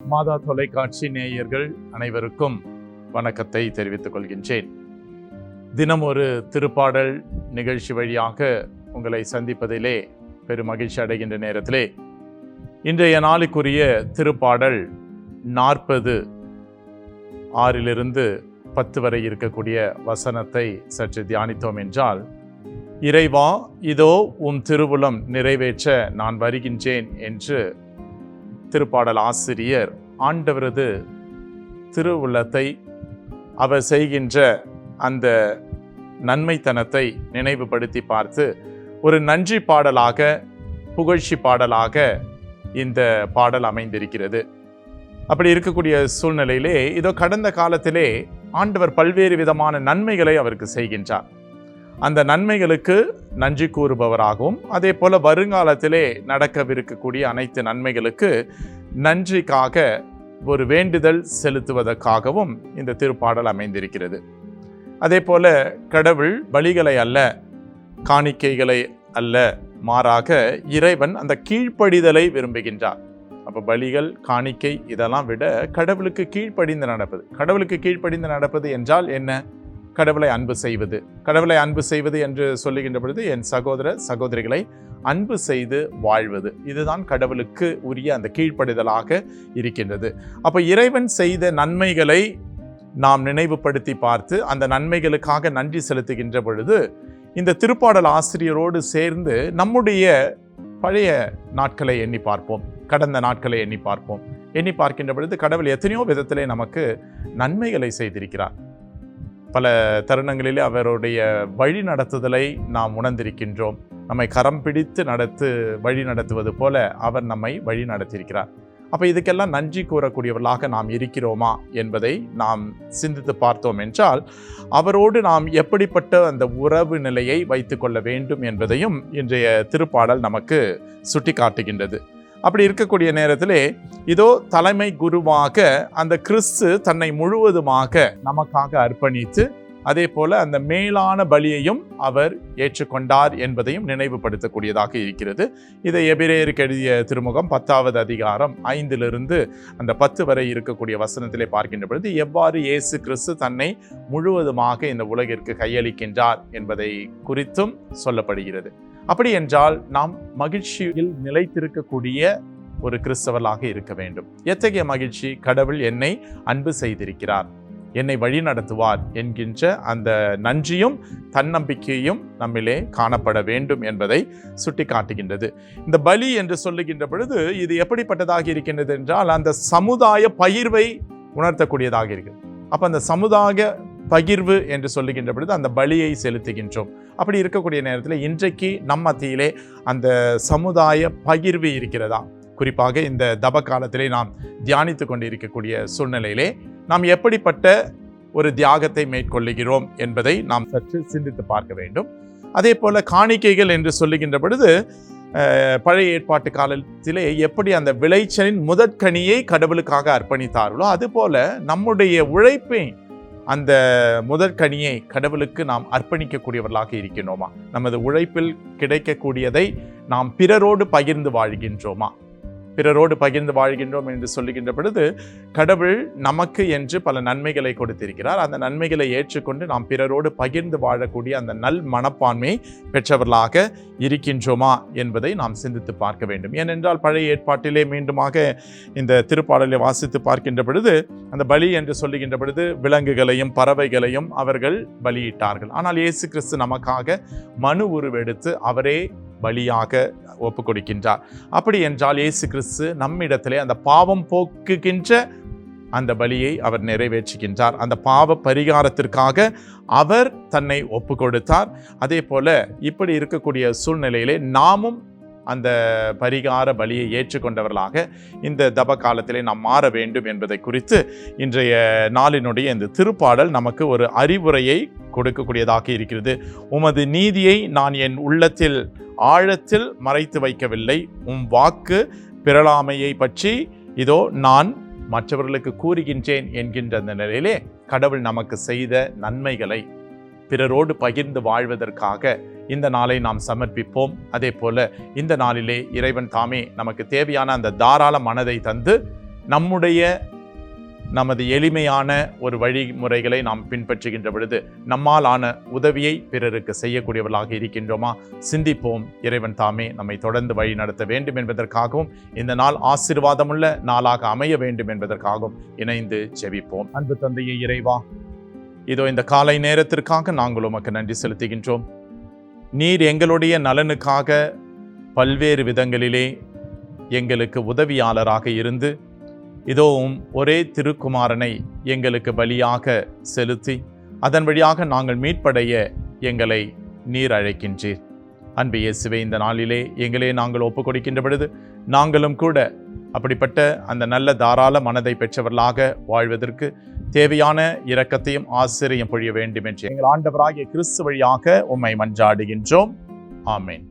மாதா தொலைக்காட்சி நேயர்கள் அனைவருக்கும் வணக்கத்தை தெரிவித்துக் கொள்கின்றேன். தினம் ஒரு திருப்பாடல் நிகழ்ச்சி வழியாக உங்களை சந்திப்பதிலே பெரும் மகிழ்ச்சி அடைகின்ற நேரத்திலே இன்றைய நாளுக்குரிய திருப்பாடல் நாற்பது ஆறிலிருந்து பத்து வரை இருக்கக்கூடிய வசனத்தை சற்று தியானித்தோம் என்றால் இறைவா இதோ உம் திருவுளம் நிறைவேற்ற நான் வருகின்றேன் என்று திருப்பாடல் ஆசிரியர் ஆண்டவரது திருவுள்ளத்தை அவர் செய்கின்ற அந்த நன்மைத்தனத்தை நினைவுபடுத்தி பார்த்து ஒரு நன்றி பாடலாக புகழ்ச்சி பாடலாக இந்த பாடல் அமைந்திருக்கிறது. அப்படி இருக்கக்கூடிய சூழ்நிலையிலே இதோ கடந்த காலத்திலே ஆண்டவர் பல்வேறு விதமான நன்மைகளை அவருக்கு செய்கின்றார். அந்த நன்மைகளுக்கு நன்றி கூறுபவராகவும் அதே போல் வருங்காலத்திலே நடக்கவிருக்கக்கூடிய அனைத்து நன்மைகளுக்கு நன்றிக்காக ஒரு வேண்டுதல் செலுத்துவதற்காகவும் இந்த திருப்பாடல் அமைந்திருக்கிறது. அதே போல் கடவுள் பலிகளை அல்ல காணிக்கைகளை அல்ல மாறாக இறைவன் அந்த கீழ்ப்படிதலை விரும்புகின்றார். அப்போ பலிகள் காணிக்கை இதெல்லாம் விட கடவுளுக்கு கீழ்ப்படிந்து நடப்பது. கடவுளுக்கு கீழ்ப்படிந்து நடப்பது என்றால் என்ன? கடவுளை அன்பு செய்வது. கடவுளை அன்பு செய்வது என்று சொல்லுகின்ற பொழுது என் சகோதர சகோதரிகளை அன்பு செய்து வாழ்வது. இதுதான் கடவுளுக்கு உரிய அந்த கீழ்ப்படுதலாக இருக்கின்றது. அப்போ இறைவன் செய்த நன்மைகளை நாம் நினைவுபடுத்தி பார்த்து அந்த நன்மைகளுக்காக நன்றி செலுத்துகின்ற பொழுது இந்த திருப்பாடல் ஆசிரியரோடு சேர்ந்து நம்முடைய பழைய நாட்களை எண்ணி பார்ப்போம். கடந்த நாட்களை எண்ணி பார்ப்போம். எண்ணி பார்க்கின்ற பொழுது கடவுள் எத்தனையோ விதத்திலே நமக்கு நன்மைகளை செய்திருக்கிறார். பல தருணங்களிலே அவருடைய வழி நடத்துதலை நாம் உணர்ந்திருக்கின்றோம். நம்மை கரம் பிடித்து நடத்து வழி நடத்துவது போல அவர் நம்மை வழி நடத்தியிருக்கிறார். அப்போ இதுக்கெல்லாம் நன்றி கூறக்கூடியவர்களாக நாம் இருக்கிறோமா என்பதை நாம் சிந்தித்து பார்த்தோம் என்றால் அவரோடு நாம் எப்படிப்பட்ட அந்த உறவு நிலையை வைத்துக்கொள்ள வேண்டும் என்பதையும் இன்றைய திருப்பாடல் நமக்கு சுட்டி காட்டுகின்றது அப்படி இருக்கக்கூடிய நேரத்திலே இதோ தலைமை குருவாக அந்த கிறிஸ்து தன்னை முழுவதுமாக நமக்காக அர்ப்பணித்து அதே போல அந்த மேலான பலியையும் அவர் ஏற்றுக்கொண்டார் என்பதையும் நினைவுபடுத்தக்கூடியதாக இருக்கிறது. இதை எபிரேயருக்கு எழுதிய திருமுகம் பத்தாவது அதிகாரம் ஐந்திலிருந்து அந்த பத்து வரை இருக்கக்கூடிய வசனத்திலே பார்க்கின்ற பொழுது எவ்வாறு இயேசு கிறிஸ்து தன்னை முழுவதுமாக இந்த உலகிற்கு கையளிக்கின்றார் என்பதை குறித்தும் சொல்லப்படுகிறது. அப்படி என்றால் நாம் மகிழ்ச்சியில் நிலைத்திருக்கக்கூடிய ஒரு கிறிஸ்தவர்களாக இருக்க வேண்டும். எத்தகைய மகிழ்ச்சி? கடவுள் என்னை அன்பு செய்திருக்கிறார். என்னை வழி நடத்துவார் என்கின்ற அந்த நன்றியும் தன்னம்பிக்கையும் நம்மிலே காணப்பட வேண்டும் என்பதை சுட்டி காட்டுகின்றது இந்த பலி என்று சொல்லுகின்ற பொழுது இது எப்படிப்பட்டதாக இருக்கின்றது என்றால் அந்த சமுதாய பகிர்வை உணர்த்தக்கூடியதாக இருக்கிறது அப்போ அந்த சமுதாய பகிர்வு என்று சொல்லுகின்ற பொழுது அந்த பலியை செலுத்துகின்றோம். அப்படி இருக்கக்கூடிய நேரத்தில் இன்றைக்கு நம் மத்தியிலே அந்த சமுதாய பகிர்வு இருக்கிறதா? குறிப்பாக இந்த தப காலத்திலே நாம் தியானித்து கொண்டு இருக்கக்கூடிய சூழ்நிலையிலே நாம் எப்படிப்பட்ட ஒரு தியாகத்தை மேற்கொள்ளுகிறோம் என்பதை நாம் சற்று சிந்தித்து பார்க்க வேண்டும். அதே போல் காணிக்கைகள் என்று சொல்லுகின்ற பொழுது பழைய ஏற்பாட்டு காலத்திலே எப்படி அந்த விளைச்சலின் முதற்கனியை கடவுளுக்காக அர்ப்பணித்தார்களோ அதுபோல நம்முடைய உழைப்பை அந்த முதற்கனியை கடவுளுக்கு நாம் அர்ப்பணிக்கக்கூடியவர்களாக இருக்கின்றோமா? நமது உழைப்பில் கிடைக்கக்கூடியதை நாம் பிறரோடு பகிர்ந்து வாழ்கின்றோமா? பிறரோடு பகிர்ந்து வாழ்கின்றோம் என்று சொல்லுகின்ற பொழுது கடவுள் நமக்கு என்று பல நன்மைகளை கொடுத்திருக்கிறார். அந்த நன்மைகளை ஏற்றுக்கொண்டு நாம் பிறரோடு பகிர்ந்து வாழக்கூடிய அந்த நல் மனப்பான்மை பெற்றவர்களாக இருக்கின்றோமா என்பதை நாம் சிந்தித்து பார்க்க வேண்டும். ஏனென்றால் பழைய ஏற்பாட்டிலே மீண்டுமாக இந்த திருப்பாடலை வாசித்து பார்க்கின்ற பொழுது அந்த பலி என்று சொல்லுகின்ற பொழுது விலங்குகளையும் பறவைகளையும் அவர்கள் பலியிட்டார்கள். ஆனால் இயேசு கிறிஸ்து நமக்காக மனு உருவெடுத்து அவரே பலியாக ஒப்பு கொடுக்கின்றார் அப்படி என்றால் இயேசு கிறிஸ்து நம்மிடத்திலே அந்த பாவம் போக்குகின்ற அந்த பலியை அவர் நிறைவேற்றுகின்றார். அந்த பாவ பரிகாரத்திற்காக அவர் தன்னை ஒப்பு கொடுத்தார் அதே போல இப்படி இருக்கக்கூடிய சூழ்நிலையிலே நாமும் அந்த பரிகார பலியை ஏற்றுக்கொண்டவர்களாக இந்த தப காலத்திலே நாம் மாற வேண்டும் என்பதை குறித்து இன்றைய நாளினுடைய இந்த திருப்பாடல் நமக்கு ஒரு அறிவுரையை கொடுக்கக்கூடியதாக இருக்கிறது. உமது நீதியை நான் என் உள்ளத்தில் ஆழத்தில் மறைத்து வைக்கவில்லை. உம் வாக்கு பிறழாமையை பற்றி இதோ நான் மற்றவர்களுக்கு கூறுகின்றேன் என்கின்ற அந்த நிலையிலே கடவுள் நமக்கு செய்த நன்மைகளை பிறரோடு பகிர்ந்து வாழ்வதற்காக இந்த நாளை நாம் சமர்ப்பிப்போம். அதே போல இந்த நாளிலே இறைவன் தாமே நமக்கு தேவையான அந்த தாராள மனதை தந்து நம்முடைய நமது எளிமையான ஒரு வழிமுறைகளை நாம் பின்பற்றுகின்ற பொழுது நம்மால் ஆன உதவியை பிறருக்கு செய்யக்கூடியவர்களாக இருக்கின்றோமா? சிந்திப்போம். இறைவன் தாமே நம்மை தொடர்ந்து வழி நடத்த வேண்டும் என்பதற்காகவும் இந்த நாள் ஆசீர்வாதமுள்ள நாளாக அமைய வேண்டும் என்பதற்காகவும் இணைந்து செவிப்போம் அன்பு தந்தையை இறைவா இதோ இந்த காலை நேரத்திற்காக நாங்கள் உமக்கு நன்றி செலுத்துகின்றோம். நீர் எங்களுடைய நலனுக்காக பல்வேறு விதங்களிலே எங்களுக்கு உதவியாளராக இருந்து இதோவும் ஒரே திருக்குமாரனை எங்களுக்கு பலியாக செலுத்தி அதன் வழியாக நாங்கள் மீட்படைய எங்களை நீர் அழைக்கின்றீர். அன்பு இயேசுவே இந்த நாளிலே எங்களே நாங்கள் ஒப்பு கொடுக்கின்ற பொழுது நாங்களும் கூட அப்படிப்பட்ட அந்த நல்ல தாராள மனதை பெற்றவர்களாக வாழ்வதற்கு தேவையான இரக்கத்தையும் ஆசிரியம் பொழிய வேண்டும் என்று எங்கள் ஆண்டவராகிய கிறிஸ்து வழியாக உம்மை மன்றாடுகின்றோம். ஆமேன்.